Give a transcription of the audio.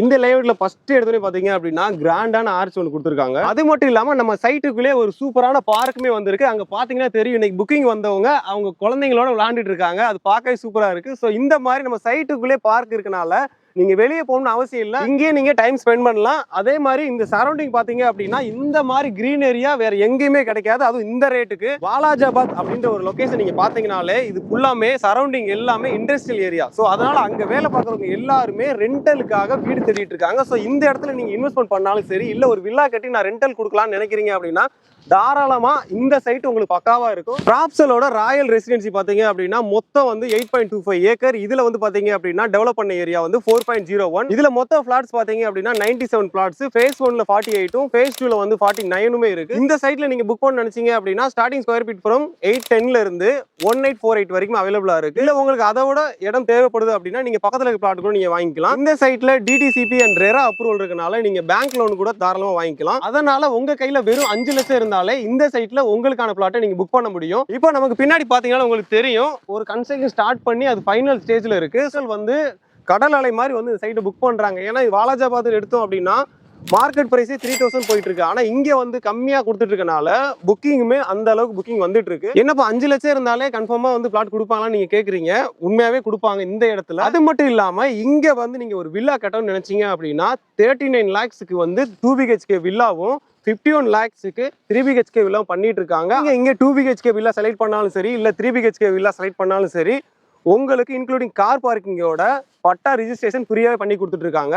இந்த லேஅவுட்ல ஃபர்ஸ்ட் எடுத்தோடனே பாத்தீங்க அப்படின்னா கிராண்டான ஆர்ச் ஒன்று கொடுத்துருக்காங்க. அது மட்டும் இல்லாம நம்ம சைட்டுக்குள்ளே ஒரு சூப்பரான பார்க்குமே வந்திருக்கு. அங்க பாத்தீங்கன்னா தெரியும் இன்னைக்கு புக்கிங் வந்தவங்க அவங்க குழந்தைங்களோட விளையாண்டுட்டு இருக்காங்க. அது பார்க்கவே சூப்பரா இருக்கு. ஸோ இந்த மாதிரி நம்ம சைட்டுக்குள்ளே பார்க் இருக்கனால நீங்க வெளியே போகணும்னு அவசியம் இல்லை. இங்கேயே நீங்க டைம் ஸ்பெண்ட் பண்ணலாம். அதே மாதிரி இந்த சரௌண்டிங் பாத்தீங்க அப்படின்னா இந்த மாதிரி கிரீன் ஏரியா வேற எங்கேயுமே கிடைக்காது. அதுவும் இந்த ரேட்டுக்கு வாலாஜாபாத் அப்படின்ற ஒரு லொகேஷன் நீங்க பாத்தீங்கனாலே இது ஃபுல்லாமே சரௌண்டிங் எல்லாமே இண்டஸ்ட்ரியல் ஏரியா ஸோ அதனால அங்க வேலை பார்க்குறவங்க எல்லாருமே ரெண்டலுக்காக வீடு தேடிட்டு இருக்காங்க. ஸோ இந்த இடத்துல நீங்க இன்வெஸ்ட்மெண்ட் பண்ணாலும் சரி இல்ல ஒரு வில்லா கட்டி நான் ரெண்டல் கொடுக்கலாம்னு நினைக்கிறீங்க அப்படின்னா தாராளமா இந்த சைட் உங்களுக்கு பக்காவா இருக்கும். ராப்சலோட ராயல் ரெசிடென்சி பாத்தீங்க அப்படின்னா மொத்தம் வந்து eight point two five acre இதுல வந்து பாத்தீங்க அப்படின்னா டெவலப் பண்ண ஏரியா வந்து ஃபோர் பாயிண்ட் ஜீரோ ஒன் இதுல மொத்த பிளாட்ஸ் பாத்தீங்க அப்படின்னா நைன்டி செவன் பிளாட்ஸ் ஃபேஸ் ஒன்ல ஃபார்ட்டி எயிட்டும் ஃபேஸ் டூல வந்து ஃபார்ட்டி நைனுமே இருக்கு. இந்த சைட்ல நீங்க புக் பண்ண நினைச்சீங்க அப்படின்னா starting square feet from eight டென்ல இருந்து ஒன் எயிட் ஃபோர் எயிட் வரைக்கும் அவைலபிளா இருக்கு. இல்ல உங்களுக்கு அதை விட இடம் தேவைப்படுது அப்படின்னா நீங்க பக்கத்துல இருக்க பிளாட் கூட நீங்க வாங்கிக்கலாம். இந்த சைட்ல டிடிசிபி அண்ட் ரெரா அப்ரூவல் இருக்கனால நீங்க பேங்க் லோன் கூட தாராளமா வாங்கிக்கலாம். அதனால உங்க கையில வெறும் அஞ்சு லட்சம் இருந்தாலே இந்த சைட்ல உங்களுக்கான பிளாட்டை நீங்க புக் பண்ண முடியும். இப்போ நமக்கு பின்னாடி பாத்தீங்கன்னா உங்களுக்கு தெரியும். ஒரு கன்ஸ்ட்ரக்ஷன் ஸ்டார்ட் பண்ணி அது ஃபைனல் ஸ்டேஜ்ல இருக்கு. ஸோ வந்து கடல் அலை மாதிரி வந்து இந்த சைட்டை புக் பண்ணுறாங்க ஏன்னா இது வாலாஜாபாத்தில் எடுத்தோம் அப்படின்னா மார்க்கெட் ப்ரைஸே த்ரீ தௌசண்ட் போயிட்டு இருக்கு ஆனால் இங்கே வந்து கம்மியாக கொடுத்துட்டு இருக்கனால புக்கிங்குமே அந்த அளவுக்கு புக்கிங் வந்துட்டு இருக்கு என்னப்பா அஞ்சு லட்சம் இருந்தாலே கன்ஃபார்மாக வந்து பிளாட் கொடுப்பாங்களான்னு நீங்கள் கேட்குறீங்க உண்மையாகவே கொடுப்பாங்க இந்த இடத்துல. அது மட்டும் இல்லாமல் இங்கே வந்து நீங்கள் ஒரு வில்லா கட்டணும்னு நினச்சிங்க அப்படின்னா தேர்ட்டி நைன் லேக்ஸுக்கு வந்து டூ பிஹெச்கே வில்லாவும் ஃபிஃப்டி ஒன் லேக்ஸுக்கு த்ரீ பிஹெச்கே வில்லாவும் பண்ணிட்டு இருக்காங்க இங்கே டூ பிஹெச்கே வில்லா செலக்ட் பண்ணாலும் சரி இல்லை த்ரீ பிஹெச்கே வில்லா செலக்ட் பண்ணாலும் சரி உங்களுக்கு இன்க்ளூடிங் கார் பார்க்கிங்கோட பட்டா ரிஜிஸ்ட்ரேஷன் ஃப்ரீயாவே பண்ணி கொடுத்துட்ருக்காங்க